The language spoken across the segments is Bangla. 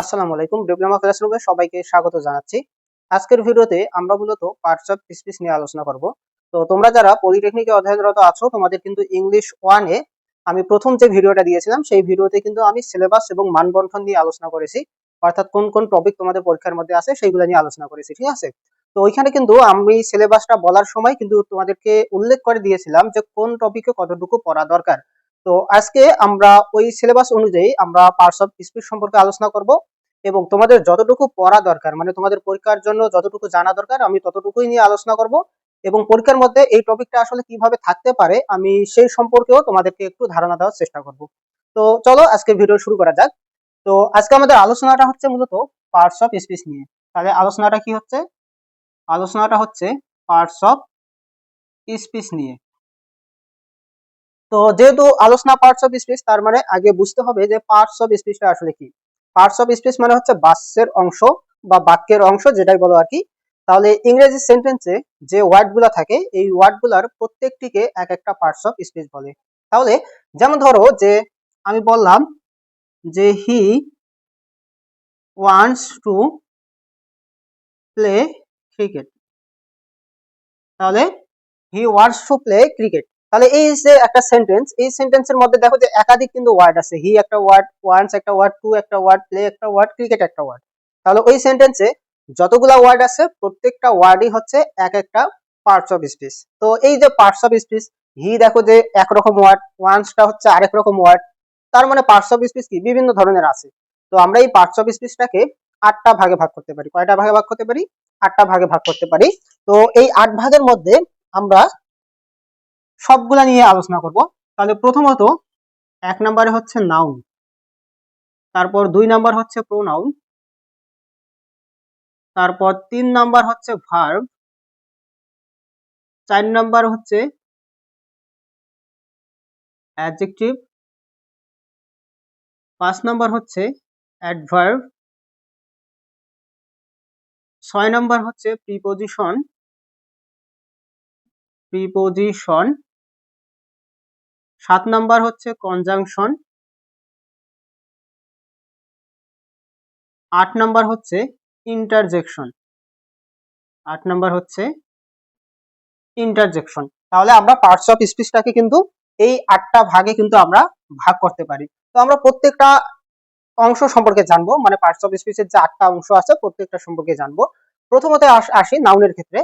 আসসালামু আলাইকুম ডিপ্লোমা ক্লাসরুমে সবাইকে স্বাগত জানাচ্ছি। আজকের ভিডিওতে আমরা মূলত পার্টস অফ স্পিচ নিয়ে আলোচনা করব। তো তোমরা যারা পলিটেকনিকে অধ্যয়নরত আছো, তোমাদের কিন্তু ইংলিশ ওয়ানে আমি প্রথম যে ভিডিওটা দিয়েছিলাম, সেই ভিডিওতে কিন্তু আমি সিলেবাস এবং মানবন্ঠন নিয়ে আলোচনা করেছি। অর্থাৎ কোন কোন টপিক তোমাদের পরীক্ষার মধ্যে আছে, সেইগুলো নিয়ে আলোচনা করেছি, ঠিক আছে? তো ওইখানে কিন্তু আমি সিলেবাসটা বলার সময় কিন্তু তোমাদেরকে উল্লেখ করে দিয়েছিলাম যে কোন টপিকে কতটুকু পড়া দরকার। তো আজকে আমরা ওই সিলেবাস অনুযায়ী আমরা পার্টস অফ স্পিচ সম্পর্কে আলোচনা করব এবং তোমাদের যতটুকু পড়া দরকার মানে তোমাদের পরীক্ষার জন্য যতটুকু জানা দরকার, আমি ততটুকুই নিয়ে আলোচনা করব এবং পরীক্ষার মধ্যে এই টপিকটা আসলে কীভাবে থাকতে পারে, আমি সেই সম্পর্কেও তোমাদেরকে একটু ধারণা দেওয়ার চেষ্টা করব। তো চলো আজকে ভিডিও শুরু করা যাক। তো আজকে আমাদের আলোচনাটা হচ্ছে মূলত পার্টস অফ স্পিচ নিয়ে। তাহলে আলোচনাটা কি হচ্ছে? আলোচনাটা হচ্ছে পার্টস অফ স্পিচ নিয়ে। তো যেহেতু আলোচনা পার্টস অফ স্পিচ তার মানে আগে বুঝতে হবে যে পার্টস অফ স্পিচটা আসলে কি। পার্টস অফ স্পিচ মানে হচ্ছে বাক্যের অংশ বা বাক্যের অংশ যেটাই বলো আর কি। তাহলে ইংরেজি সেন্টেন্সে যে ওয়ার্ডগুলো থাকে, এই ওয়ার্ডগুলোর প্রত্যেকটিকে এক একটা পার্টস অফ স্পিচ বলে। তাহলে যেমন ধরো যে আমি বললাম যে he wants to play cricket তাহলে he wants to play cricket তাহলে এই যে একটা সেন্টেন্স এই সেন্টেন্সের মধ্যে দেখো যে একাধিক কিন্তু ওয়ার্ড আছে। হি একটা ওয়ার্ড ওয়ান্স একটা ওয়ার্ড টু একটা ওয়ার্ড প্লে একটা ওয়ার্ড ক্রিকেট একটা ওয়ার্ড তাহলে ওই সেন্টেন্সে যতগুলা ওয়ার্ড আছে, প্রত্যেকটা ওয়ার্ডই হচ্ছে এক একটা পার্টস অফ স্পিচ তো এই যে পার্টস অফ স্পিচ হি দেখো যে একরকম ওয়ার্ড ওয়ান্সটা হচ্ছে আরেক রকম ওয়ার্ড তার মানে পার্টস অফ স্পিচ কি? বিভিন্ন ধরনের আছে। তো আমরা এই পার্টস অফ স্পিচটাকে আটটা ভাগে ভাগ করতে পারি। কয়টা ভাগে ভাগ করতে পারি? আটটা ভাগে ভাগ করতে পারি। তো এই আট ভাগের মধ্যে আমরা সবগুলা নিয়ে আলোচনা করব। তাহলে প্রথমত এক নম্বরে হচ্ছে নাউন তারপর দুই নাম্বার হচ্ছে প্রোনাউন তারপর তিন নাম্বার হচ্ছে ভার্ব চার নাম্বার হচ্ছে অ্যাডজেক্টিভ পাঁচ নাম্বার হচ্ছে অ্যাডভার্ব ছয় নম্বর হচ্ছে প্রিপোজিশন প্রিপোজিশন সাত নম্বর হচ্ছে কনজাংশন আট নম্বর হচ্ছে ইন্টারজেকশন আট নম্বর হচ্ছে ইন্টারজেকশন তাহলে আমরা পার্টস অফ স্পিচটাকে কিন্তু এই আটটা ভাগে কিন্তু আমরা ভাগ করতে পারি। তো আমরা প্রত্যেকটা অংশ সম্পর্কে জানব মানে পার্টস অফ স্পিচের যে আটটা অংশ আছে, প্রত্যেকটা সম্পর্কে জানব। প্রথমত আসি নাউনের ক্ষেত্রে।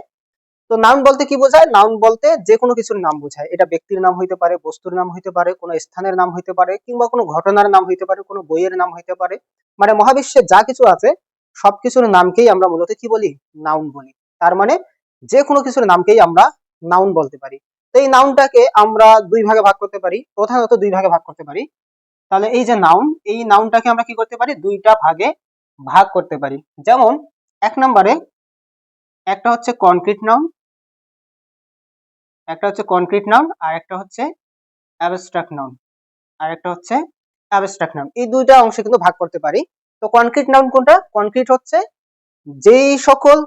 তো নাউন বলতে কি বোঝায়? নাউন বলতে যে কোনো কিছুর নাম বোঝায়। এটা ব্যক্তির নাম হইতে পারে, বস্তুর নাম হইতে পারে, কোনো স্থানের নাম হইতে পারে, কিংবা কোনো ঘটনার নাম হইতে পারে, কোনো বইয়ের নাম হইতে পারে। মানে মহাবিশ্বে যা কিছু আছে, সবকিছুর নামকেই আমরা মূলত কি বলি? নাউন বলি। তার মানে যে কোনো কিছুর নামকেই আমরা নাউন বলতে পারি। তো এই নাউনটাকে আমরা দুই ভাগে ভাগ করতে পারি। প্রধানত দুই ভাগে ভাগ করতে পারি। তাহলে এই যে নাউন এই নাউনটাকে আমরা কি করতে পারি? দুইটা ভাগে ভাগ করতে পারি। যেমন, এক নম্বরে একটা হচ্ছে কনক্রিট নাউন একটা হচ্ছে কনক্রিট নাউন আর একটা হচ্ছে অ্যাবস্ট্রাক্ট নাউন আর একটা হচ্ছে অ্যাবস্ট্রাক্ট নাউন এই দুইটা অংশে কিন্তু ভাগ করতে পারি। তো কনক্রিট নাউন কোনটা? কনক্রিট হচ্ছে যেই সকল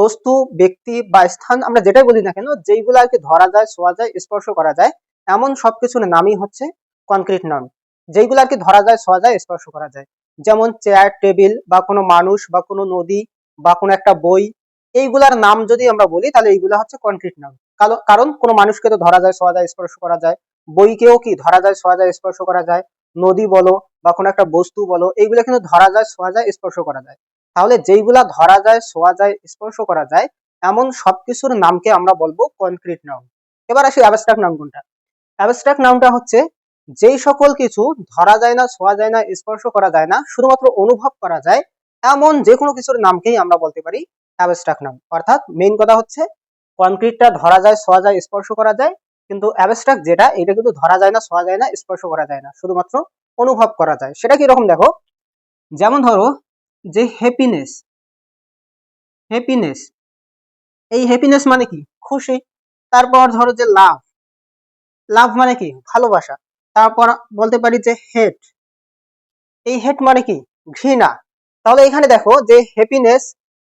বস্তু, ব্যক্তি বা স্থান আমরা যেটাই বলি না কেন, যেইগুলো আর কি ধরা যায়, ছোঁয়া যায়, স্পর্শ করা যায়, এমন সবকিছুর নামই হচ্ছে কনক্রিট নাউন যেইগুলো আর কি ধরা যায় ছোঁয়া যায়, স্পর্শ করা যায়। যেমন চেয়ার টেবিল বা কোনো মানুষ বা কোনো নদী বা কোনো একটা বই, এইগুলার নাম যদি আমরা বলি, তাহলে এইগুলা হচ্ছে কনক্রিট নাউন কারণ কোনো মানুষকে তো ধরা যায় ছোঁয়া যায়, স্পর্শ করা যায়। বইকেও কি ধরা যায় ছোঁয়া যায়, স্পর্শ করা যায়? নদী বলো বা কোনো একটা বস্তু বলো, এইগুলো কিন্তু ধরা যায় ছোঁয়া যায়, স্পর্শ করা যায়। তাহলে যেইগুলা ধরা যায় ছোঁয়া যায়, স্পর্শ করা যায়, এমন সবকিছুর নামকে আমরা বলব কনক্রিট নাম এবার আসি অ্যাবস্ট্রাক্ট নাম কোনটা? অ্যাবস্ট্রাক্ট নামটা হচ্ছে যেই সকল কিছু ধরা যায় না, ছোঁয়া যায় না, স্পর্শ করা যায় না, শুধুমাত্র অনুভব করা যায়, এমন যে কোনো কিছুর নামকেই আমরা বলতে পারি অ্যাবস্ট্রাক্ট নাম। অর্থাৎ মেইন কথা হচ্ছে কনক্রিটটা ধরা যায়, ছোঁয়া যায়, স্পর্শ করা যায়, কিন্তু অ্যাবস্ট্রাক্ট যেটা, এটা কিন্তু ধরা যায় না, ছোঁয়া যায় না, স্পর্শ করা যায় না, শুধুমাত্র অনুভব করা যায়। সেটা কি রকম দেখো? যেমন ধরো, যে হ্যাপিনেস হ্যাপিনেস এই হ্যাপিনেস মানে কি? খুশি, তারপর ধরো যে লাভ লাভ মানে কি? ভালোবাসা। তারপর বলতে পারি যে হেট এই হেট মানে কি? ঘৃণা। তাহলে এখানে দেখো যে হ্যাপিনেস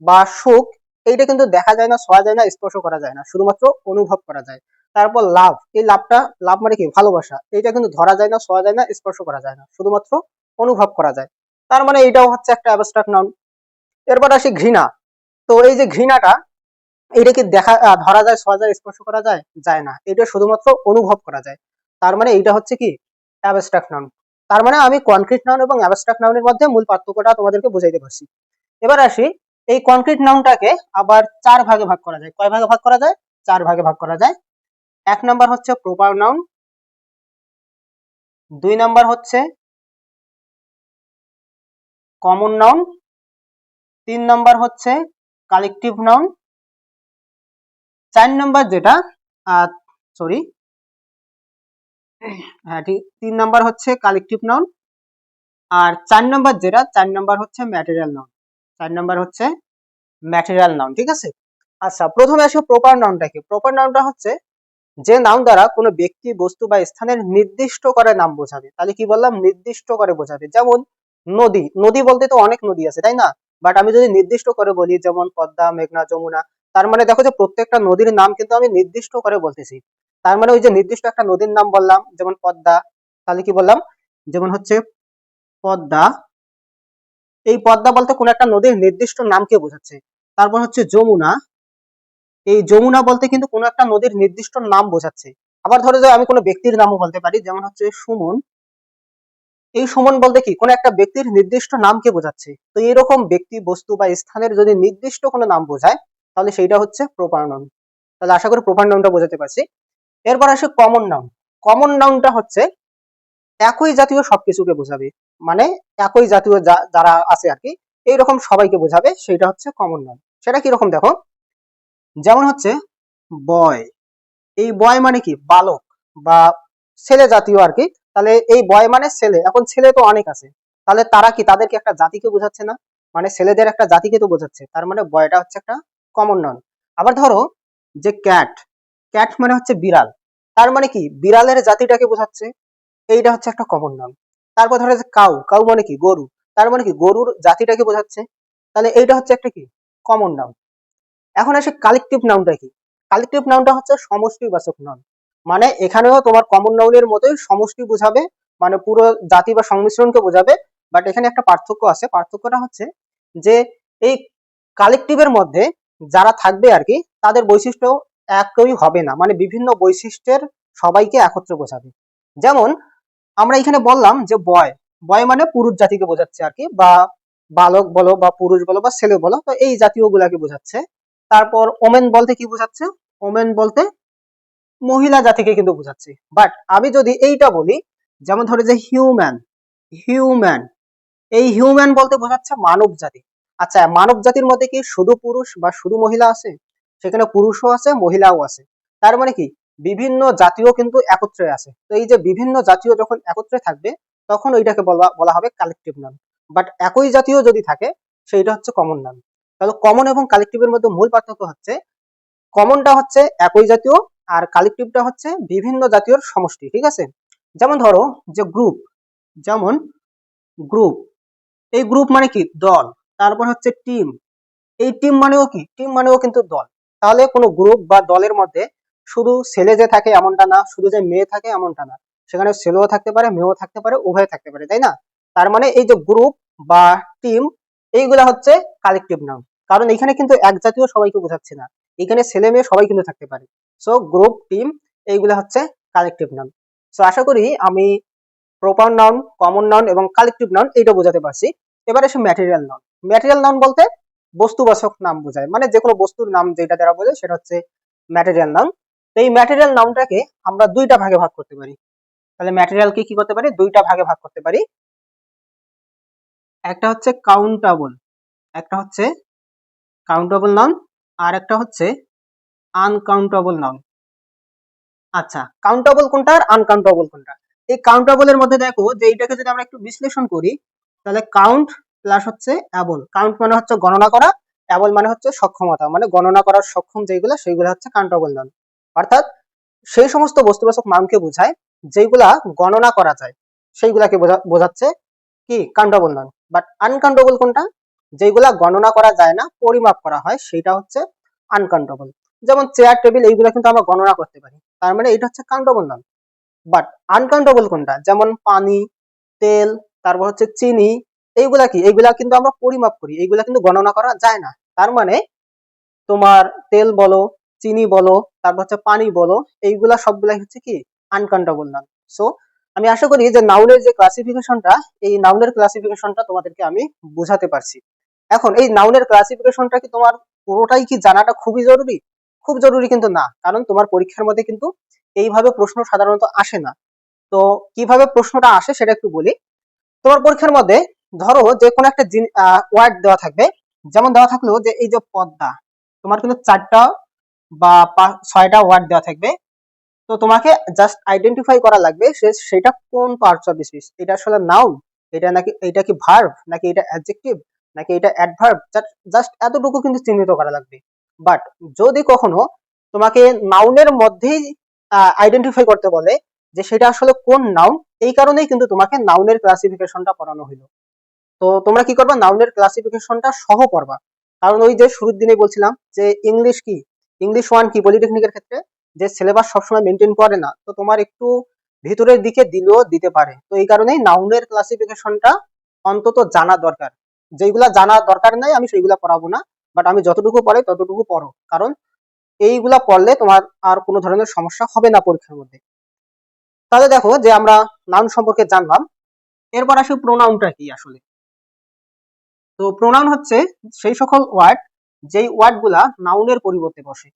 বা সুখ, এইটা কিন্তু দেখা যায় না ছোঁয়া যায় না, স্পর্শ করা যায় না, শুধুমাত্র অনুভব করা যায়। তারপর লাভ এই লাভটা লাভ মানে কি? ভালোবাসা। এটা কিন্তু ধরা যায় না ছোঁয়া যায় না, স্পর্শ করা যায় না, শুধুমাত্র অনুভব করা যায়। তার মানে এটাও হচ্ছে একটা অ্যাবস্ট্রাক্ট নাউন এরপর আসি ঘৃণা। তো এই যে ঘৃণাটা এটা কি দেখা ধরা যায় ছোঁয়া যায়, স্পর্শ করা যায়? যায় না। এটা শুধুমাত্র অনুভব করা যায়। তার মানে এটা হচ্ছে কি? অ্যাবস্ট্রাক্ট নাউন তার মানে আমি কনক্রিট নাউন এবং অ্যাবস্ট্রাক্ট নাউনের মধ্যে মূল পার্থক্যটা তোমাদেরকে বুঝাইতে পারছি। এবার আসি, এই কনক্রিট নাউনটাকে আবার চার ভাগে ভাগ করা যায়। কয় ভাগে ভাগ করা যায়? চার ভাগে ভাগ করা যায়। এক নাম্বার হচ্ছে প্রপার নাউন দুই নাম্বার হচ্ছে কমন নাউন তিন নাম্বার হচ্ছে কালেকটিভ নাউন চার নাম্বার যেটা সরি হ্যাঁ ঠিক, তিন নাম্বার হচ্ছে কালেকটিভ নাউন আর চার নাম্বার যেটা, চার নাম্বার হচ্ছে ম্যাটেরিয়াল নাউন চার নাম্বার হচ্ছে ম্যাটেরিয়াল নাউন ঠিক আছে? আচ্ছা প্রথমে আসি প্রপার নাউনটা কি প্রপার নাউনটা হচ্ছে যে নাউন দ্বারা কোনো ব্যক্তি, বস্তু বা স্থানের নির্দিষ্ট করে নাম বোঝাবে। তাহলে কি বললাম? নির্দিষ্ট করে বোঝাবে। যেমন নদী। নদী বলতে তো অনেক নদী আছে, তাই না? বাট আমি যদি নির্দিষ্ট করে বলি, যেমন পদ্মা, মেঘনা, যমুনা, তার মানে দেখো যে প্রত্যেকটা নদীর নাম কিন্তু আমি নির্দিষ্ট করে বলতেছি। তার মানে ওই যে নির্দিষ্ট একটা নদীর নাম বললাম, যেমন পদ্মা, তাহলে কি বললাম? যেমন হচ্ছে পদ্মা। এই পদ্মা বলতে কোন একটা নদীর নির্দিষ্ট নামকে বোঝাচ্ছে? তারপর হচ্ছে যমুনা। এই যমুনা বলতে কিন্তু কোনো একটা নদীর নির্দিষ্ট নাম বোঝাচ্ছে। আবার ধরো যে আমি কোনো ব্যক্তির নামও বলতে পারি, যেমন হচ্ছে সুমন। এই সুমন বলতে কি? কোনো একটা ব্যক্তির নির্দিষ্ট নামকে বোঝাচ্ছে? তো এরকম ব্যক্তি, বস্তু বা স্থানের যদি নির্দিষ্ট কোনো নাম বোঝায়, তাহলে সেইটা হচ্ছে প্রপার নাউন তাহলে আশা করি প্রপার নাউনটা বোঝাতে পারছি। এরপর আসে কমন নাউন কমন নাউনটা হচ্ছে একই জাতীয় সবকিছুকে বোঝাবে। মানে একই জাতীয় যারা আছে আর কি, এইরকম সবাইকে বোঝাবে সেটা হচ্ছে কমন নাউন সেটা কীরকম দেখো? যেমন হচ্ছে বয় এই বয় মানে কি? বালক বা ছেলে জাতীয় আর কি। তাহলে এই বয় মানে ছেলে। এখন ছেলে তো অনেক আছে। তাহলে তারা কি তাদেরকে একটা জাতিকে বোঝাচ্ছে না? মানে ছেলেদের একটা জাতিকে তো বোঝাচ্ছে। তার মানে বয়টা হচ্ছে একটা কমন নাউন আবার ধরো যে ক্যাট ক্যাট মানে হচ্ছে বিড়াল। তার মানে কি? বিড়ালের জাতিটাকে বোঝাচ্ছে, এইটা হচ্ছে একটা কমন নাম তারপর ধরো কাউ কাউ মানে কি? গরু। তার মানে কি? গরুর জাতিটাকে বোঝাচ্ছে, তাহলে এইটা হচ্ছে একটা কি? কমন নাম এখন আসে কালেকটিভ নাউনটা কি? কালেকটিভ নাউনটা হচ্ছে সমষ্টিবাচক নাউন মানে এখানেও তোমার কমন নাউনের মতোই সমষ্টি বোঝাবে মানে পুরো জাতি বা সংমিশ্রণকে বোঝাবে বাট এখানে একটা পার্থক্য আছে। পার্থক্যটা হচ্ছে যে এই কালেকটিভের মধ্যে যারা থাকবে আর কি, তাদের বৈশিষ্ট্য একই হবে না। মানে বিভিন্ন বৈশিষ্ট্যের সবাইকে একত্রে বোঝাবে। যেমন আমরা এখানে বললাম যে বয়। বয় মানে পুরুষ জাতিকে বোঝাচ্ছে আর কি, বা বালক বলো, বা পুরুষ বলো, বা ছেলে বলো, তো এই জাতীয় গুলাকে বোঝাচ্ছে। তারপর ওমেন বলতে কি বোঝাচ্ছে? ওমেন বলতে মহিলা জাতিকে কিন্তু বোঝাচ্ছে। বাট আমি যদি এইটা বলি, যেমন ধরো যে হিউম্যান হিউম্যান। এই হিউম্যান বলতে বোঝাচ্ছে মানব জাতি। আচ্ছা মানব জাতির মধ্যে কি শুধু পুরুষ বা শুধু মহিলা আছে? সেখানে পুরুষও আছে, মহিলাও আছে। তার মানে কি? বিভিন্ন জাতীয় কিন্তু একত্রে আছে। তো এই যে বিভিন্ন জাতীয় যখন একত্রে থাকবে, তখন ওইটাকে বলা বলা হবে কালেকটিভ নাম বাট একই জাতীয় যদি থাকে, সেইটা হচ্ছে কমন নাম তাহলে কমন এবং কালেকটিভের মধ্যে মূল পার্থক্য হচ্ছে কমনটা হচ্ছে একই জাতীয় আর কালেকটিভটা হচ্ছে বিভিন্ন জাতীয় সমষ্টি, ঠিক আছে? যেমন ধরো যে গ্রুপ যেমন গ্রুপ এই গ্রুপ মানে কি? দল। তারপর হচ্ছে টিম এই টিম মানেও কি? টিম মানেও কিন্তু দল। তাহলে কোনো গ্রুপ বা দলের মধ্যে শুধু ছেলে যে থাকে এমনটা না, শুধু যে মেয়ে থাকে এমনটা না। সেখানে ছেলেও থাকতে পারে, মেয়েও থাকতে পারে, উভয় থাকতে পারে, তাই না? তার মানে এই যে গ্রুপ বা টিম এইগুলা হচ্ছে কালেকটিভ নাম কারণ এখানে কিন্তু এক জাতীয় সবাইকে বোঝাচ্ছে না। এখানে ছেলে মেয়ে সবাই কিন্তু থাকতে পারে। সো গ্রুপ টিম এইগুলা হচ্ছে কালেকটিভ নাম সো আশা করি আমি প্রপার নাউন কমন নাউন এবং কালেকটিভ নাউন এইটা বোঝাতে পারছি। এবার এসে ম্যাটেরিয়াল নাউন ম্যাটেরিয়াল নাউন বলতে বস্তুবাচক নাম বোঝায়। মানে যে কোনো বস্তুর নাম যেটা দ্বারা বোঝায় সেটা হচ্ছে ম্যাটেরিয়াল নাউন তো এই ম্যাটেরিয়াল নাউনটাকে আমরা দুইটা ভাগে ভাগ করতে পারি। তাহলে ম্যাটেরিয়ালকে কি করতে পারি? দুইটা ভাগে ভাগ করতে পারি। একটা হচ্ছে কাউন্টেবল একটা হচ্ছে কাউন্টেবল নাউন আর একটা হচ্ছে আনকাউন্টেবল নাউন আচ্ছা কাউন্টেবল কোনটা আর আনকাউন্টেবল কোনটা? এই কাউন্টেবল এর মধ্যে দেখো যে এইটাকে যদি আমরা একটু বিশ্লেষণ করি, তাহলে কাউন্ট প্লাস হচ্ছে অ্যাবল কাউন্ট মানে হচ্ছে গণনা করা অ্যাবল মানে হচ্ছে সক্ষমতা। মানে গণনা করার সক্ষম যেগুলো সেইগুলো হচ্ছে কাউন্টেবল নাউন অর্থাৎ সেই সমস্ত বস্তুবাচক নামকে বোঝায় যেগুলা গণনা করা যায়। সেইগুলাকে বোঝা- বোঝাচ্ছে কি? কাউন্টেবল নাউন বাট আনকাউন্টেবল কোনটা? যেগুলা গণনা করা যায় না, পরিমাপ করা হয় সেটা হচ্ছে আনকাউন্টেবল যেমন চেয়ার টেবিল এইগুলো কিন্তু আমরা গণনা করতে পারি। তার মানে এটা হচ্ছে কাউন্টেবল নাউন বাট আনকাউন্টেবল কোনটা? যেমন পানি, তেল, তারপর হচ্ছে চিনি এইগুলা কি? এইগুলা কিন্তু আমরা পরিমাপ করি। এইগুলা কিন্তু গণনা করা যায় না। তার মানে তোমার তেল বলো, চিনি বলো, তারপর হচ্ছে পানি বলো, এইগুলা সবগুলাই হচ্ছে কি? আনকাউন্টেবল নাউন সো আমি আশা করি যে নাউনের যে ক্লাসিফিকেশনটা এই নাউনের ক্লাসিফিকেশনটা তোমাদেরকে আমি বোঝাতে পারছি। এখন এই নাউনের ক্লাসিফিকেশনটা কি তোমার পুরোটাই কি জানাটা খুবই জরুরি? খুব জরুরি কিন্তু না। কারণ তোমার পরীক্ষার মধ্যে কিন্তু এইভাবে প্রশ্ন সাধারণত আসে না। তো কীভাবে প্রশ্নটা আসে সেটা একটু বলি। তোমার পরীক্ষার মধ্যে ধরো যে কোনো একটা ওয়ার্ড দেওয়া থাকবে। যেমন দেওয়া থাকল যে এই যে পদ্মা, তোমার কিন্তু চারটা বা ছয়টা ওয়ার্ড দেওয়া থাকবে। তো তোমাকে জাস্ট আইডেন্টিফাই করা লাগবে সেটা কোন পার্টস অফ স্পিচ এটা আসলে নাউন এটা নাকি, এটা কি ভার্ব নাকি এটা অ্যাডজেক্টিভ নাকি এটা অ্যাডভার্ব জাস্ট এতটুকু কিন্তু চিহ্নিত করা লাগবে। বাট যদি কখনো তোমাকে নাউনের মধ্যেই আইডেন্টিফাই করতে বলে যে সেটা আসলে কোন নাউন এই কারণেই কিন্তু তোমাকে নাউনের ক্লাসিফিকেশনটা পড়ানো হলো তো তোমরা কি করবা? নাউনের ক্লাসিফিকেশনটা সহ করবা কারণ ওই যে শুরুর দিনে বলছিলাম যে ইংলিশ কি? ইংলিশ ওয়ান কি? পলিটেকনিকের ক্ষেত্রে যে সিলেবাস সবসময় মেনটেন করে না, তো তোমার একটু ভিতরের দিকে দিলেও দিতে পারে। তো এই কারণেই নাউনের ক্লাসিফিকেশনটা অন্তত জানা দরকার। যেগুলা জানা দরকার নাই, আমি সেইগুলা পড়াবো না। বাট আমি যতটুকু পড়াই, ততটুকু পড়ো। কারণ এইগুলা পড়লে তোমার আর কোনো ধরনের সমস্যা হবে না পরীক্ষার মধ্যে। তাহলে দেখো যে আমরা নাউন সম্পর্কে জানলাম। এরপর আসি প্রোনাউনটা কি আসলে? তো প্রোনাউন হচ্ছে সেই সকল ওয়ার্ড যেই ওয়ার্ডগুলা নাউনের পরিবর্তে বসে।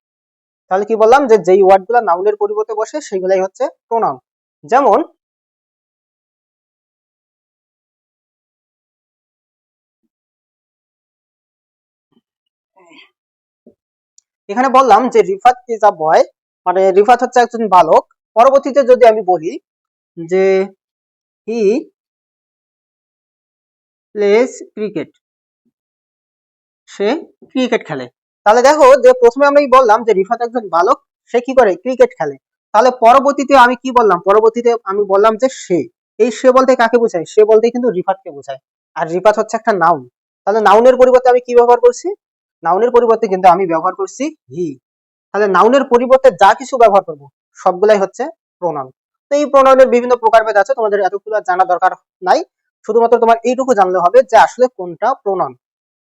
তাহলে কি বললাম যে যেই ওয়ার্ডগুলা নাউনের পরিবর্তে বসে, সেগুলাই হচ্ছে প্রোনাউন যেমন এখানে বললাম যে রিফাত ইজ আ বয় মানে রিফাত হচ্ছে একজন বালক। পরবর্তীতে যদি আমি বলি যে হি প্লেস ক্রিকেট সে ক্রিকেট খেলে। তাহলে দেখো যে প্রথমে আমি বললাম যে রিফাত একজন বালক, সে কি করে? ক্রিকেট খেলে। তাহলে পরবর্তীতে আমি কি বললাম? পরবর্তীতে আমি বললাম যে সে, এই সে বলতে কাকে বোঝায়? সে বলতে কিন্তু রিফাতকে বোঝায়। আর রিফাত হচ্ছে একটা নাউন তাহলে নাউনের পরিবর্তে আমি কি ব্যবহার করছি? নাউনের পরিবর্তে কিন্তু আমি ব্যবহার করছি হি তাহলে নাউনের পরিবর্তে যা কিছু ব্যবহার করব, সবগুলাই হচ্ছে প্রোনাউন তো এই প্রোনাউনের বিভিন্ন প্রকারভেদ আছে, তোমাদের এতগুলো জানা দরকার নাই। শুধুমাত্র তোমার এইটুকু জানলে হবে যে আসলে কোনটা প্রোনাউন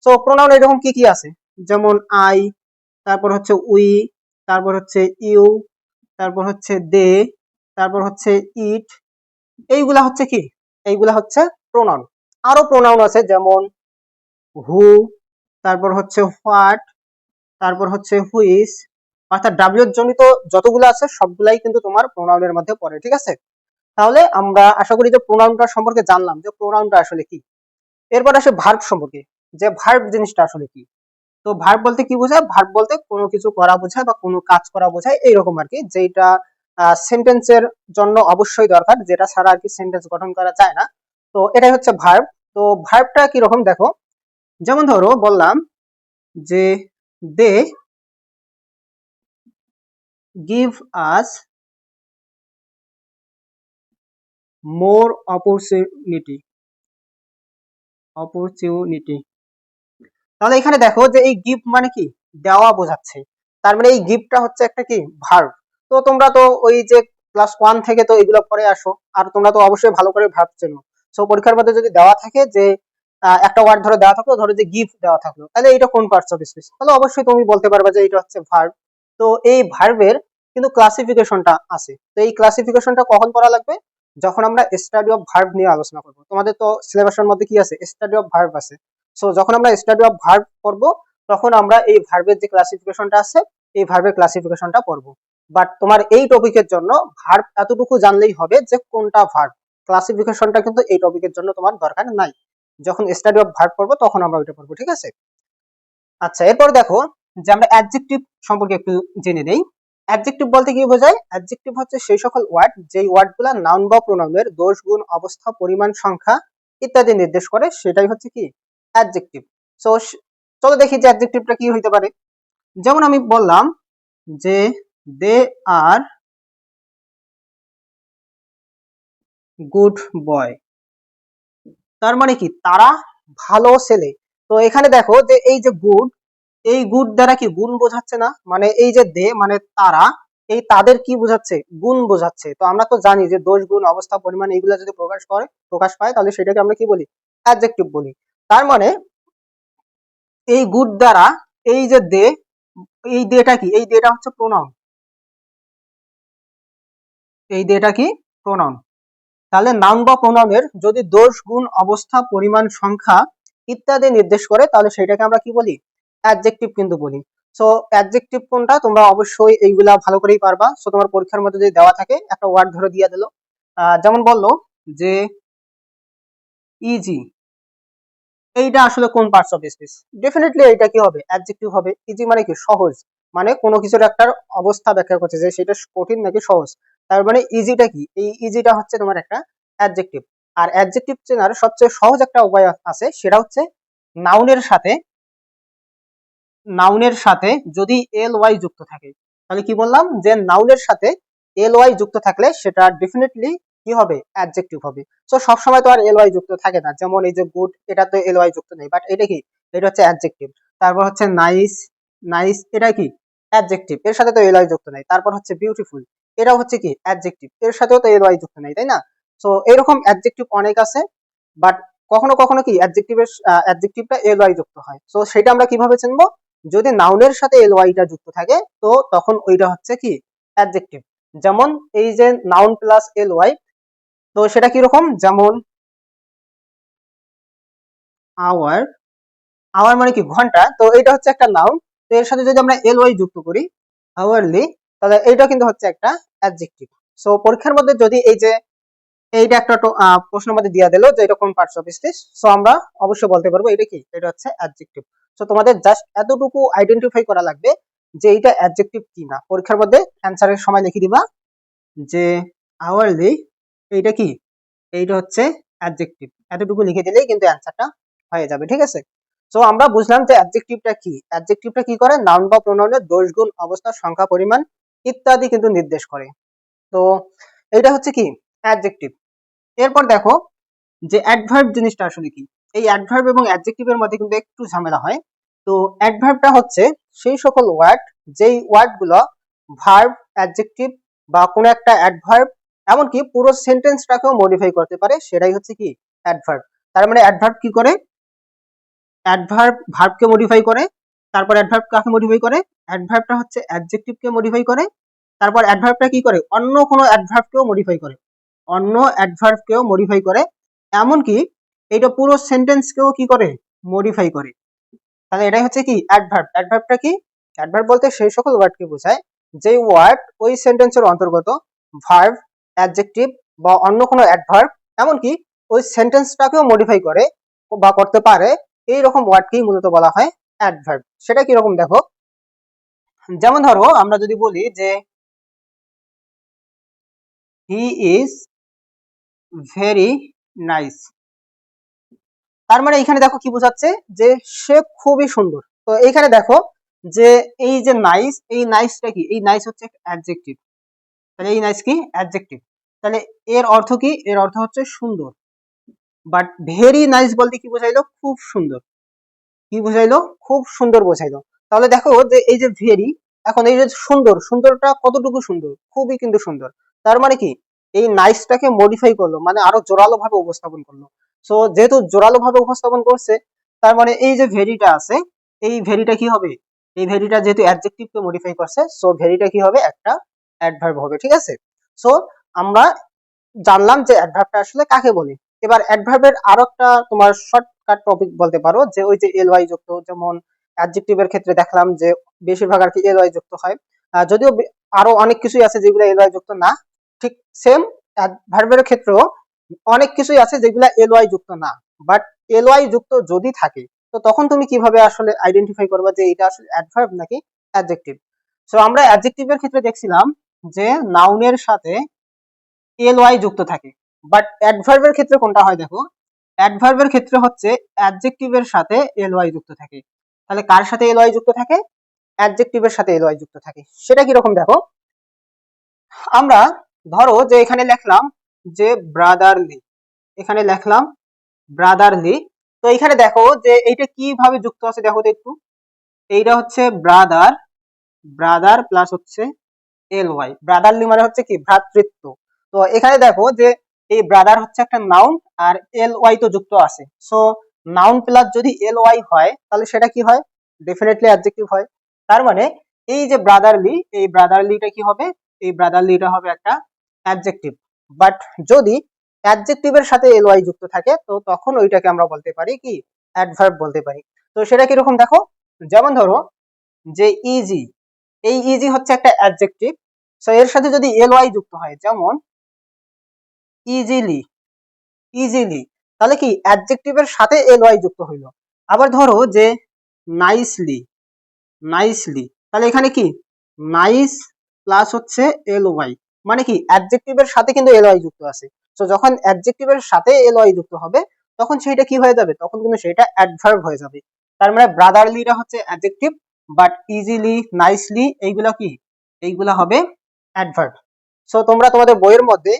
সো প্রোনাউন এরকম কি কি আছে? যেমন আই তারপর হচ্ছে উই তারপর হচ্ছে ইউ তারপর হচ্ছে দে তারপর হচ্ছে ইট এইগুলা হচ্ছে কি? এইগুলা হচ্ছে প্রোনাউন আরও প্রোনাউন আছে, যেমন হু তারপর হচ্ছে হোয়াট তারপর হচ্ছে হুইস অর্থাৎ ডাব্লিউ জনিত যতগুলো আছে, সবগুলাই কিন্তু তোমার প্রোনাউনের মধ্যে পড়ে, ঠিক আছে? তাহলে আমরা আশা করি যে প্রোনাউনটা সম্পর্কে জানলাম, যে প্রোনাউনটা আসলে কি? এরপর আসে ভার্ব সম্পর্কে। যে ভার্ব জিনিসটা আসলে কি? তো ভার্ব বলতে কি বোঝায়? ভার্ব বলতে কোনো কিছু করা বোঝায় বা কোনো কাজ করা বোঝায়, এইরকম আর কি যেটা সেন্টেন্সের জন্য অবশ্যই দরকার, যেটা ছাড়া আর কি সেন্টেন্স গঠন করা যায় না। তো এটাই হচ্ছে ভার্ব তো ভার্বটা কি রকম দেখো? যেমন ধরো, বললাম যে they give us more opportunity opportunity তাহলে এখানে দেখো যে এই গিফট মানে কি? দেওয়া বোঝাচ্ছে। তার মানে এই গিফটটা হচ্ছে একটা কি? ভার্ব তো তোমরা তো ওই যে ক্লাস ওয়ান থেকে তো এগুলো পরে আসো, আর তোমরা তো অবশ্যই ভালো করে ভার্ব চেনো। সো পরীক্ষার মধ্যে যদি দেওয়া থাকে যে একটা ওয়ার্ড ধরে দেওয়া থাকল, ধরো যে গিফট দেওয়া থাকল, তাহলে এটা কোন পার্টস অফ স্পিচ তাহলে অবশ্যই তুমি বলতে পারবে যে এটা হচ্ছে ভার্ব তো এই ভার্বের কিন্তু ক্লাসিফিকেশনটা আছে। তো এই ক্লাসিফিকেশনটা কখন করা লাগবে? যখন আমরা স্টাডি অফ ভার্ব নিয়ে আলোচনা করব। তোমাদের তো সিলেবাসের মধ্যে কি আছে? স্টাডি অফ ভার্ব আছে। সো যখন আমরা স্টাডি অফ ভার্ব করব তখন আমরা এই ভার্বের যে ক্লাসিফিকেশনটা আছে, এই ভার্বের ক্লাসিফিকেশনটা পড়ব। বাট তোমার এই টপিকের জন্য ভার্ব এতটুকু জানলেই হবে যে কোনটা ভার্ব ক্লাসিফিকেশনটা কিন্তু এই টপিকের জন্য তোমার দরকার নাই। যখন স্টাডি অফ ভার্ব পড়ব, তখন আমরা ওইটা পড়ব, ঠিক আছে? আচ্ছা এরপর দেখো যে আমরা অ্যাডজেক্টিভ সম্পর্কে একটু জেনে নেই। অ্যাডজেক্টিভ বলতে কি বোঝায়? অ্যাডজেক্টিভ হচ্ছে সেই সকল ওয়ার্ড যেই ওয়ার্ডগুলো নাউন বা প্রোনাউনের দোষ, গুণ, অবস্থা, পরিমাণ, সংখ্যা ইত্যাদি নির্দেশ করে, সেটাই হচ্ছে কি? অ্যাডজেক্টিভ সো চলো দেখি যে অ্যাডজেক্টিভটা কি হইতে পারে। যেমন আমি বললাম যে দে আর গুড বয়। তার মানে কি? তারা ভালো ছেলে। তো এখানে দেখো যে এই যে গুড, এই গুড দ্বারা কি গুণ বোঝাচ্ছে না? মানে এই যে দে মানে তারা, এই তাদের কি বোঝাচ্ছে? গুণ বোঝাচ্ছে। তো আমরা তো জানি যে দোষ, গুণ, অবস্থা, পরিমাণ এইগুলো যদি প্রকাশ করে, প্রকাশ পায়, তাহলে সেটাকে আমরা কি বলি? অ্যাডজেক্টিভ বলি। তার মানে এই গুড দ্বারা এই যে দে, এই দেটা কি? এই দেটা হচ্ছে প্রোনাউন এই দেটা কি? প্রোনাউন তাহলে নাম বা প্রোনাউনের যদি দোষ, গুণ, অবস্থা, পরিমাণ, সংখ্যা ইত্যাদি নির্দেশ করে, তাহলে সেটাকে আমরা কি বলি? অ্যাডজেক্টিভ কিন্তু বলি। সো অ্যাডজেক্টিভ কোনটা? তোমরা অবশ্যই এইগুলা ভালো করেই পারবা। সো তোমার পরীক্ষার মধ্যে যদি দেওয়া থাকে, একটা ওয়ার্ড ধরে দিয়ে দিল। যেমন বলল যে ইজি এইটা আসলে কোন পার্টস অফ স্পিচ ডেফিনেটলি এটা কি হবে? অ্যাডজেক্টিভ হবে। ইজি মানে কি? সহজ। মানে কোনো কিছুর একটা অবস্থা ব্যাখ্যা করছে যে সেটা কঠিন নাকি সহজ। তার মানে ইজিটা কি? এই ইজিটা হচ্ছে তোমার একটা অ্যাডজেক্টিভ আর অ্যাডজেক্টিভ চেনার সবচেয়ে সহজ একটা উপায় আছে, সেটা হচ্ছে নাউনের সাথে নাউনের সাথে যদি এল ওয়াই যুক্ত থাকে। তাহলে কি বললাম? যে নাউনের সাথে এল ওয়াই যুক্ত থাকলে সেটা ডেফিনেটলি কি হবে? অ্যাডজেক্টিভ হবে। সো সবসময় তো আর এল ওয়াই যুক্ত থাকে না। যেমন এই যে গুড এটা তো এল ওয়াই যুক্ত নেই। বাট এটা কি? এটা হচ্ছে অ্যাডজেক্টিভ তারপর হচ্ছে নাইস নাইস এটা কি? অ্যাডজেক্টিভ এর সাথে তো এল ওয়াই যুক্ত নেই। তারপর হচ্ছে বিউটিফুল এটা হচ্ছে কি? অ্যাডজেক্টিভ এর সাথেও তো এল ওয়াই যুক্ত নেই, তাই না? সো এরকম অ্যাডজেক্টিভ অনেক আছে। বাট কখনো কখনো কি অ্যাডজেক্টিভের অ্যাডজেক্টিভটা এল ওয়াই যুক্ত হয়। সো সেটা আমরা কীভাবে চিনবো? যদি নাউনের সাথে এল ওয়াইটা যুক্ত থাকে, তো তখন ওইটা হচ্ছে কি? অ্যাডজেক্টিভ যেমন এই যে নাউন প্লাস এল ওয়াই তো সেটা কীরকম যেমন আওয়ার আওয়ার মানে কি? ঘণ্টা। তো এটা হচ্ছে একটা নাউন তো এর সাথে যদি আমরা এল ওয়াই যুক্ত করি আওয়ারলি তাহলে এইটা কিন্তু হচ্ছে একটা অ্যাডজেক্টিভ সো পরীক্ষার মধ্যে যদি এই যে এইটা একটা প্রশ্নের মধ্যে দিয়ে দিল যে এটা কোন পার্টস অফ স্পিচ সো আমরা অবশ্যই বলতে পারব এটা কি? এটা হচ্ছে অ্যাডজেক্টিভ সো তোমাদের জাস্ট এতটুকু আইডেন্টিফাই করা লাগবে যে এইটা অ্যাডজেক্টিভ কি না পরীক্ষার মধ্যে অ্যান্সারের সময় লিখে দিবা যে আওয়ারলি এইটা কি? এইটা হচ্ছে অ্যাডজেক্টিভ এতটুকু লিখে দিলেই কিন্তু অ্যান্সারটা হয়ে যাবে, ঠিক আছে? সো আমরা বুঝলাম যে অ্যাডজেক্টিভটা কি? অ্যাডজেক্টিভটা কি করে? নাউন বা প্রোনাউনের দোষ গুণ অবস্থা সংখ্যা, পরিমাণ ইত্যাদি কিন্তু নির্দেশ করে। তো এটা হচ্ছে কি? অ্যাডজেক্টিভ এরপর দেখো যে অ্যাডভার্ব জিনিসটা আসলে কি? এই অ্যাডভার্ব এবং অ্যাডজেক্টিভের মধ্যে কিন্তু একটু ঝামেলা হয়। তো অ্যাডভার্বটা হচ্ছে সেই সকল ওয়ার্ড যেই ওয়ার্ডগুলো ভার্ব অ্যাডজেক্টিভ বা কোনো একটা অ্যাডভার্ব এমনকি পুরো সেন্টেন্সটাকেও মডিফাই করতে পারে, সেটাই হচ্ছে কি? অ্যাডভার্ব তার মানে অ্যাডভার্ব কি করে? অ্যাডভার্ব ভার্বকে মডিফাই করে, তারপর অ্যাডভার্ব কাকে মডিফাই করে? অ্যাডভার্বটা হচ্ছে অ্যাডজেক্টিভকে মডিফাই করে, তারপর অ্যাডভার্বটা কি করে? অন্য কোনো অ্যাডভার্বকেও মডিফাই করে। অন্য অ্যাডভার্বকেও মডিফাই করে। এমনকি এটা পুরো সেন্টেন্সকেও কি করে? মডিফাই করে। তাহলে এটাই হচ্ছে কি? অ্যাডভার্ব অ্যাডভার্বটা কি? অ্যাডভার্ব বলতে সেই সকল ওয়ার্ডকে বোঝায় যে ওয়ার্ড ওই সেন্টেন্সের অন্তর্গত ভার্ব অ্যাডজেক্টিভ বা অন্য কোনো অ্যাডভার্ব এমনকি ওই সেন্টেন্সটাকেও মডিফাই করে বা করতে পারে, এই রকম ওয়ার্ডকেই মূলত বলা হয় অ্যাডভার্ব সেটা কি রকম দেখো? যেমন ধরো, আমরা যদি বলি যে হি ইজ ভেরি নাইস তার মানে এখানে দেখো কি বোঝাচ্ছে? যে সে খুবই সুন্দর। তো এইখানে দেখো যে এই যে নাইস এই নাইসটা কি? এই নাইস হচ্ছে অ্যাডজেক্টিভ তাহলে এই নাইস কি? অ্যাডজেক্টিভ তাহলে এর অর্থ কি? এর অর্থ হচ্ছে সুন্দর। বাট ভেরি নাইস বলতে কি বোঝাইলো? খুব সুন্দর। কি বোঝাইলো? খুব সুন্দর বোঝাইলো। তাহলে দেখো যে এই যে ভেরি এখন এই যে সুন্দর, সুন্দরটা কতটুকু সুন্দর? খুবই কিন্তু সুন্দর। তার মানে কি? এই নাইসটাকে মডিফাই করল মানে আরও জোরালো ভাবে উপস্থাপন করল। সো যেহেতু জোরালো ভাবে উপস্থাপন করছে, তার মানে এই যে ভেরিটা আছে, এই ভেরিটা কি হবে? এই ভেরিটা যেহেতু অ্যাডজেক্টিভকে মডিফাই করছে সো ভেরিটা কি হবে? একটা অ্যাডভার্ব হবে, ঠিক আছে? সো আমরা জানলাম যে অ্যাডভার্বটা আসলে কাকে বলে। এবার অ্যাডভার্বের আরও একটা তোমার শর্টকাট টপিক বলতে পারো, যে ওই যে এল ওয়াই যুক্ত, যেমন অ্যাডজেক্টিভের ক্ষেত্রে দেখলাম যে বেশিরভাগ আর কি এল ওয়াই যুক্ত হয়। যদিও আরও অনেক কিছুই আছে যেগুলো এল ওয়াই যুক্ত না, ঠিক সেম অ্যাডভার্বের ক্ষেত্রেও অনেক কিছুই আছে যেগুলো এল ওয়াই যুক্ত না। বাট এল ওয়াই যুক্ত যদি থাকে, তো তখন তুমি কীভাবে আসলে আইডেন্টিফাই করবে যে এটা আসলে অ্যাডভার্ব নাকি অ্যাডজেক্টিভ সো আমরা অ্যাডজেক্টিভের ক্ষেত্রে দেখছিলাম যে নাউনের সাথে এল ওয়াই যুক্ত থাকে। বাট অ্যাডভার্বের ক্ষেত্রে কোনটা হয় দেখো? অ্যাডভার্বের ক্ষেত্রে হচ্ছে অ্যাডজেক্টিভের সাথে এল ওয়াই যুক্ত থাকে। তাহলে কার সাথে এল ওয়াই যুক্ত থাকে? অ্যাডজেক্টিভের সাথে এল ওয়াই যুক্ত থাকে। সেটা কীরকম দেখো? আমরা ধরো যে এখানে লিখলাম যে ব্রাদারলি এখানে লিখলাম ব্রাদারলি তো এখানে দেখো যে এইটা কীভাবে যুক্ত আছে দেখো তো একটু। এইটা হচ্ছে ব্রাদার ব্রাদার প্লাস হচ্ছে এল ওয়াই ব্রাদারলি মানে হচ্ছে কি? ভ্রাতৃত্ব। তো এখানে দেখো যে এই ব্রাদার হচ্ছে একটা নাউন আর এল ওয়াই তো যুক্ত আছে। সো নাউন প্লাস যদি এল ওয়াই হয়, তাহলে সেটা কি হয়? ডেফিনেটলি অ্যাডজেক্টিভ হয়। তার মানে এই যে ব্রাদারলি এই ব্রাদারলিটা কি হবে? এই ব্রাদারলিটা হবে একটা অ্যাডজেক্টিভ বাট যদি অ্যাডজেক্টিভের সাথে এল ওয়াই যুক্ত থাকে, তো তখন ওইটাকে আমরা বলতে পারি কি? অ্যাডভার্ব বলতে পারি। তো সেটা কীরকম দেখো? যেমন ধরো যে ইজি এই ইজি হচ্ছে একটা অ্যাডজেক্টিভ সো এর সাথে যদি এল ওয়াই যুক্ত হয়, যেমন ইজিলি ইজিলি তাহলে কি অ্যাডজেক্টিভের সাথে এল ওয়াই যুক্ত হইল। আবার ধরো যে নাইসলি নাইসলি তাহলে এখানে কি? নাইস প্লাস হচ্ছে এল ওয়াই মানে কি অ্যাডজেক্টিভের সাথে কিন্তু এল ওয়াই যুক্ত আছে। তো যখন অ্যাডজেক্টিভের সাথে এল ওয়াই যুক্ত হবে, তখন সেইটা কি হয়ে যাবে? তখন কিন্তু সেটা অ্যাডভার্ব হয়ে যাবে। তার মানে ব্রাদারলিটা হচ্ছে অ্যাডজেক্টিভ বাট ইজিলি নাইসলি এইগুলা কি? এইগুলা হবে অ্যাডভার্ব সো তোমরা তোমাদের বইয়ের মধ্যে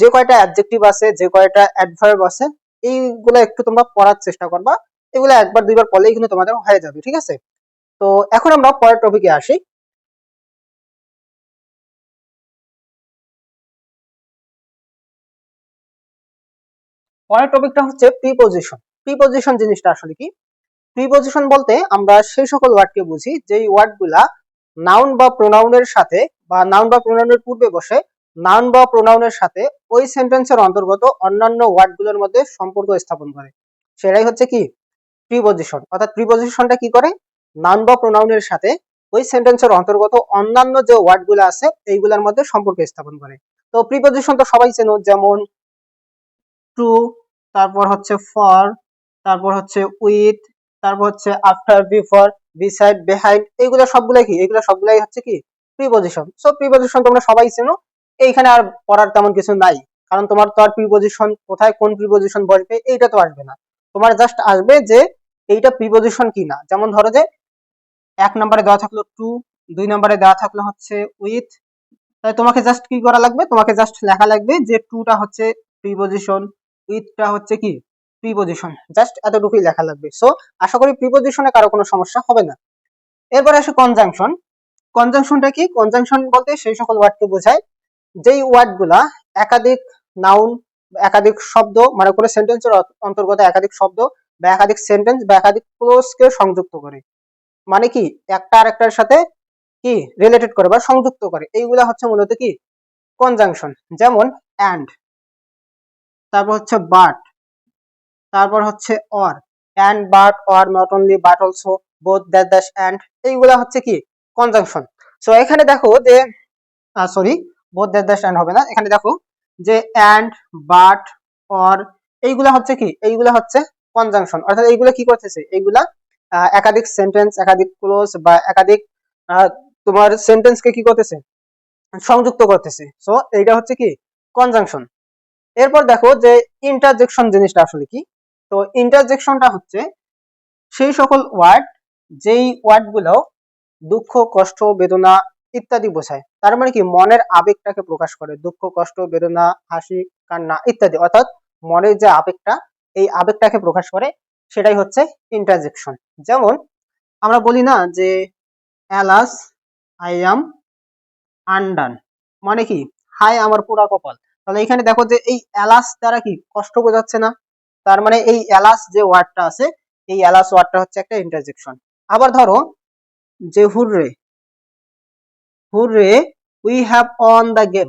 যে কয়টা অ্যাডজেক্টিভ আছে, যে কয়টা অ্যাডভার্ব আছে, এইগুলো একটু তোমরা পড়ার চেষ্টা করবা। এগুলো একবার, দুইবার পড়লেই কিন্তু তোমাদের হয়ে যাবে, ঠিক আছে? তো এখন আমরা পরের টপিকে আসি। পরের টপিকটা হচ্ছে প্রিপোজিশন প্রিপোজিশন জিনিসটা আসলে কি? প্রিপোজিশন বলতে আমরা সেই সকল ওয়ার্ডকে বুঝি, যেই ওয়ার্ডগুলা নাউন বা প্রোনাউনের সাথে বা নাউন বা প্রোনাউনের পূর্বে বসে নাউন বা প্রোনাউনের সাথে ওই সেন্টেন্সের অন্তর্গত অন্যান্য ওয়ার্ডগুলোর মধ্যে সম্পর্ক স্থাপন করে। সেটাই হচ্ছে কি? প্রিপোজিশন। অর্থাৎ প্রিপোজিশনটা কি করে? নাউন বা প্রোনাউনের সাথে ওই সেন্টেন্সের অন্তর্গত অন্যান্য যে ওয়ার্ডগুলো আছে, এইগুলোর মধ্যে সম্পর্ক স্থাপন করে। তো প্রিপোজিশন তো সবাই চেনো, যেমন টু, তারপর হচ্ছে ফর, তারপর হচ্ছে উইথ, তারপর হচ্ছে আফটার, বিফর, বিসাইড, বিহাইন্ড, এইগুলো সবগুলাই কি? এগুলো সবগুলাই হচ্ছে কি? প্রিপোজিশন। সো প্রিপোজিশন তোমরা সবাই চেনো এইখানে আর পড়ার তেমন কিছু নাই। কারণ তোমার তো আর প্রিপোজিশন কোথায়, কোন প্রিপোজিশন বসবে এইটা তো আসবে না। তোমার জাস্ট আসবে যে, এইটা প্রিপোজিশন কি না যেমন ধরো যে, এক নম্বরে দেওয়া থাকল টু দুই নম্বরে দেওয়া থাকল হচ্ছে উইথ তাই তোমাকে জাস্ট কি করা লাগবে? তোমাকে জাস্ট লেখা লাগবে যে টুটা হচ্ছে প্রিপোজিশন উইথটা হচ্ছে কি? প্রিপোজিশন জাস্ট এতটুকুই লেখা লাগবে। সো আশা করি প্রিপোজিশনে কারও কোনো সমস্যা হবে না। এরপরে আসে কনজাংশন কনজাংশনটা কি? কনজাংশন বলতে সেই সকল ওয়ার্ডকে বোঝায়। যেই ওয়ার্ডগুলা একাধিক নাউন একাধিক শব্দ মানে কোনো সেন্টেন্সের অন্তর্গত একাধিক শব্দ বা একাধিক সেন্টেন্স বা একাধিক ক্লোজকে সংযুক্ত করে। মানে কি? একটা আরেকটার সাথে কি? রিলেটেড করে বা সংযুক্ত করে। এইগুলা হচ্ছে মূলত কি? কনজাংশন যেমন অ্যান্ড তারপর হচ্ছে বাট তারপর হচ্ছে or and but or not only but also both that dash and এইগুলা হচ্ছে কি? কনজাংশন সো এখানে দেখো যে sorry both that dash and হবে না। এখানে দেখো যে অ্যান্ড বাট অর এইগুলা হচ্ছে কি? এইগুলা হচ্ছে কনজাংশন অর্থাৎ এইগুলা কি করতেছে? এইগুলা একাধিক সেন্টেন্স একাধিক ক্লোজ বা একাধিক তোমার সেন্টেন্সকে কি করতেছে? সংযুক্ত করতেছে। সো এইটা হচ্ছে কি? কনজাংশন এরপর দেখো যে ইন্টারজেকশন জিনিসটা আসলে কি? তো ইন্টারজেকশনটা হচ্ছে সেই সকল ওয়ার্ড যেই ওয়ার্ডগুলো দুঃখ, কষ্ট, বেদনা ইত্যাদি বোঝায়। তার মানে কি? মনের আবেগটাকে প্রকাশ করে। দুঃখ, কষ্ট, বেদনা, হাসি, কান্না ইত্যাদি। অর্থাৎ মনের যে আবেগটা, এই আবেগটাকে প্রকাশ করে, সেটাই হচ্ছে ইন্টারজেকশন যেমন আমরা বলি না যে অ্যালাস আই অ্যাম আন্ডান মানে কি? হাই আমার পুরা কপাল। তাহলে এখানে দেখো যে, এই অ্যালাস দ্বারা কি কষ্ট বোঝাচ্ছে না? তার মানে এই অ্যালাস যে ওয়ার্ডটা আছে, এই অ্যালাস ওয়ার্ডটা হচ্ছে একটা ইন্টারজেকশন আবার ধরো, যে hurray. Hurray we have won the game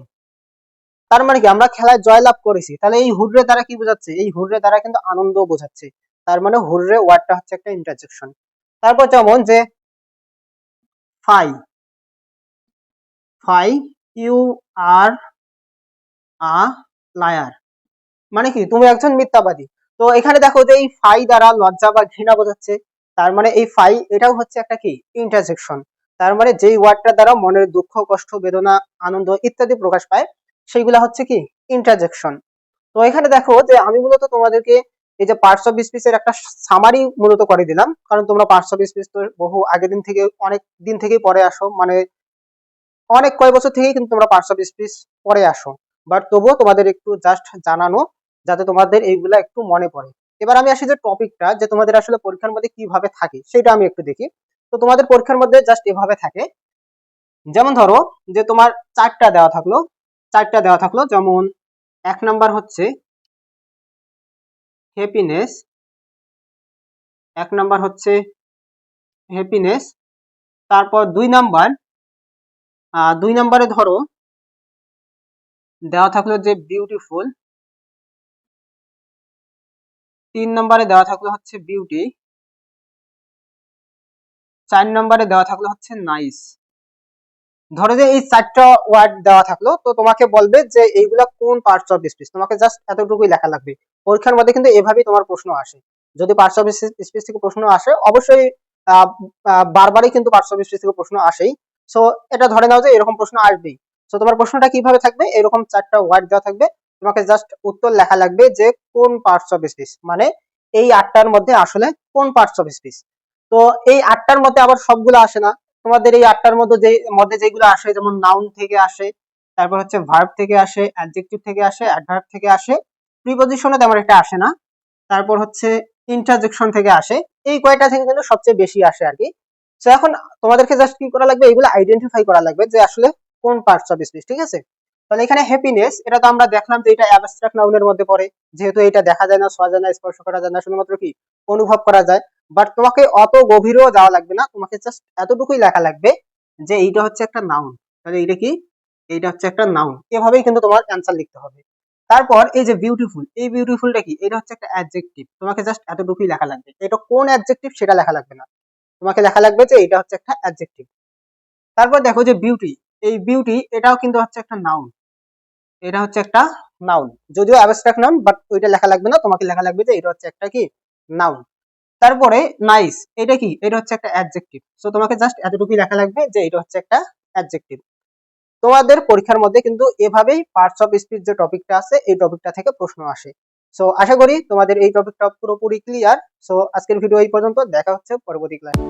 তার মানে কি? আমরা খেলায় জয়লাভ করেছি। তাহলে এই হুররে দ্বারা কি বোঝাচ্ছে? এই হুররে দ্বারা কিন্তু আনন্দ বোঝাচ্ছে। তার মানে হুররে ওয়ার্ডটা হচ্ছে একটা ইন্টারজেকশন তারপর যেমন যে fie fie you are a liar মানে কি? তুমি একজন মিথ্যাবাদী। তো এখানে দেখো যে এই ফাই দ্বারা লজ্জা বা ঘৃণা বোঝাচ্ছে। তার মানে এই ফাই এটাও হচ্ছে একটা কি? ইন্টারজেকশন তার মানে যেই ওয়ার্ডটা দ্বারা মনের দুঃখ, কষ্ট, বেদনা, আনন্দ ইত্যাদি প্রকাশ পায়, সেইগুলা হচ্ছে কি? ইন্টারজেকশন তো এখানে দেখো যে আমি মূলত তোমাদেরকে এই যে পার্টস অফ স্পিচের একটা সামারি মূলত করে দিলাম, কারণ তোমরা পার্টস অফ স্পিচ তো বহু আগের দিন থেকে, অনেক দিন থেকেই পড়ে আসো মানে অনেক কয় বছর থেকেই কিন্তু তোমরা পার্টস অফ স্পিচ পড়ে আসো। বাট তবুও তোমাদের একটু জাস্ট জানানো, যাতে তোমাদের এইগুলা একটু মনে পড়ে। এবার আমি আসি যে টপিকটা যে তোমাদের আসলে পরীক্ষার মধ্যে কীভাবে থাকে, সেটা আমি একটু দেখি। তো তোমাদের পরীক্ষার মধ্যে জাস্ট এভাবে থাকে। যেমন ধরো যে তোমার চারটা দেওয়া থাকল, চারটা দেওয়া থাকল, যেমন এক নাম্বার হচ্ছে হ্যাপিনেস এক নাম্বার হচ্ছে হ্যাপিনেস তারপর দুই নাম্বার দুই নাম্বারে ধরো দেওয়া থাকল যে বিউটিফুল তিন নম্বরে দেওয়া থাকল হচ্ছে বিউটি চার নম্বরে দেওয়া থাকল হচ্ছে নাইস ধরো যে এই চারটা ওয়ার্ড দেওয়া থাকল, তো তোমাকে বলবে যে এইগুলা কোন পার্টস অফ স্পিচ তোমাকে জাস্ট এতটুকুই লেখা লাগবে। পরীক্ষার মধ্যে কিন্তু এভাবেই তোমার প্রশ্ন আসে। যদি পার্টস অফ স্পিচ থেকে প্রশ্ন আসে, অবশ্যই বারবারই কিন্তু পার্টস অফ স্পিচ থেকে প্রশ্ন আসেই। সো এটা ধরে নাও যে এরকম প্রশ্ন আসবেই। সো তোমার প্রশ্নটা কীভাবে থাকবে? এরকম চারটা ওয়ার্ড দেওয়া থাকবে। তোমাকে জাস্ট উত্তর লেখা লাগবে যে কোন পার্টস অফ স্পিচ মানে এই আটটার মধ্যে আসলে কোন পার্টস অফ স্পিচ তো এই আটটার মধ্যে আবার সবগুলো আসে না। তোমাদের এই আটটার মধ্যে যে মধ্যে যেগুলো আসে, যেমন নাউন থেকে আসে, তারপর হচ্ছে ভার্ব থেকে আসে অ্যাডজেক্টিভ থেকে আসে অ্যাডভার্ব থেকে আসে প্রিপজিশনে তেমন একটা আসে না। তারপর হচ্ছে ইন্টারজেকশন থেকে আসে, এই কয়টা থেকে কিন্তু সবচেয়ে বেশি আসে আর কি। তো এখন তোমাদেরকে জাস্ট কি করা লাগবে? এগুলো আইডেন্টিফাই করা লাগবে যে আসলে কোন পার্টস অফ স্পিচ ঠিক আছে? তাহলে এখানে হ্যাপিনেস এটা তো আমরা দেখলাম যে এটা অ্যাবস্ট্রাক্ট নাউনের মধ্যে পড়ে। যেহেতু এটা দেখা যায় না ছোঁয়া যায় না, স্পর্শ করা যায় না, শুধুমাত্র কি? অনুভব করা যায়। বাট তোমাকে অত গভীরেও যাওয়া লাগবে না। তোমাকে জাস্ট এতটুকুই লেখা লাগবে যে এইটা হচ্ছে একটা নাউন তাহলে এইটা কি? এইটা হচ্ছে একটা নাউন এভাবেই কিন্তু তোমার অ্যান্সার লিখতে হবে। তারপর এই যে বিউটিফুল এই বিউটিফুলটা কি? এটা হচ্ছে একটা অ্যাডজেক্টিভ তোমাকে জাস্ট এতটুকুই লেখা লাগবে। এটা কোন অ্যাডজেক্টিভ সেটা লেখা লাগবে না। তোমাকে লেখা লাগবে যে এটা হচ্ছে একটা অ্যাডজেক্টিভ তারপর দেখো যে বিউটি এই বিউটি এটাও কিন্তু হচ্ছে একটা নাউন এটা হচ্ছে একটা নাউন যদিও অ্যাবস্ট্রাক্ট নাউন বাট ওইটা লেখা লাগবে না। তোমাকে লেখা লাগবে যে এটা হচ্ছে একটা কি? নাউন তারপরে নাইস এটা কি? এটা হচ্ছে একটা অ্যাডজেক্টিভ সো তোমাকে জাস্ট এতটুকুই লেখা লাগবে যে এটা হচ্ছে একটা অ্যাডজেক্টিভ তোমাদের পরীক্ষার মধ্যে কিন্তু এভাবেই পার্টস অফ স্পিচ যে টপিকটা আছে, এই টপিকটা থেকে প্রশ্ন আসে। সো আশা করি তোমাদের এই টপিকটা পুরোপুরি ক্লিয়ার সো আজকের ভিডিও এই পর্যন্ত। দেখা হচ্ছে পরবর্তী ক্লাসে